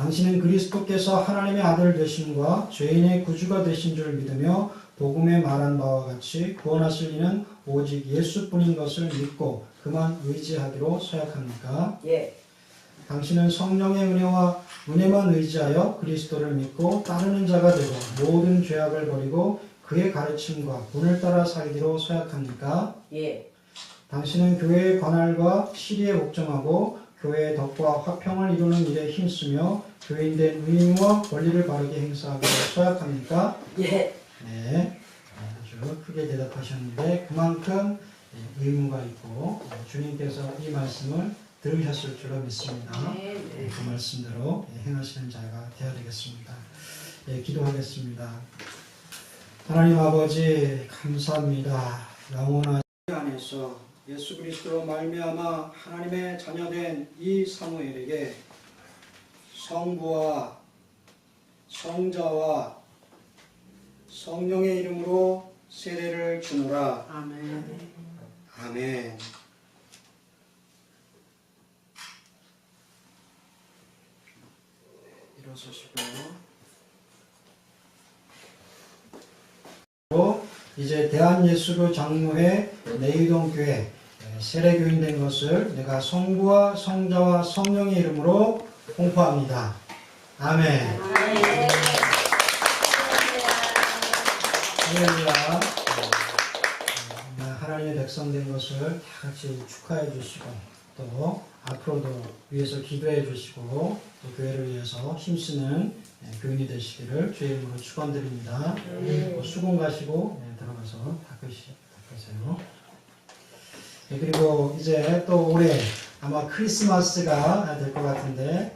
당신은 그리스도께서 하나님의 아들 되심과 죄인의 구주가 되신 줄 믿으며 복음에 말한 바와 같이 구원하실 이는 오직 예수뿐인 것을 믿고 그만 의지하기로 서약합니까? 예. 당신은 성령의 은혜와 은혜만 의지하여 그리스도를 믿고 따르는 자가 되고 모든 죄악을 버리고 그의 가르침과 본을 따라 살기로 서약합니까? 예. 당신은 교회의 관할과 시리에 복종하고 교회의 덕과 화평을 이루는 일에 힘쓰며 교인된 의무와 권리를 바르게 행사하기로 서약합니까? 예. 네, 아주 크게 대답하셨는데 그만큼 의무가 있고 주님께서 이 말씀을 들으셨을 줄로 믿습니다. 네. 네, 그 말씀대로 행하시는 자가 되어야 되겠습니다. 예, 기도하겠습니다. 하나님 아버지 감사합니다. 영원한 안에서 예수 그리스도로 말미암아 하나님의 자녀된 이 사무엘에게 성부와 성자와 성령의 이름으로 세례를 주노라. 아멘. 아멘. 일어서시고요. 이제 대한예수교 장로회 내유동 교회 세례 교인 된 것을 내가 성부와 성자와 성령의 이름으로 공포합니다. 아멘. 할렐루야. 네, 하나님의 백성 된 것을 다 같이 축하해 주시고 또 앞으로도 위해서 기도해 주시고 또 교회를 위해서 힘쓰는 네, 교인이 되시기를 주의 이름으로 축원드립니다. 또 수공 가시고 네, 들어가서 닦으시, 닦으세요. 네, 그리고 이제 또 올해 아마 크리스마스가 될 것 같은데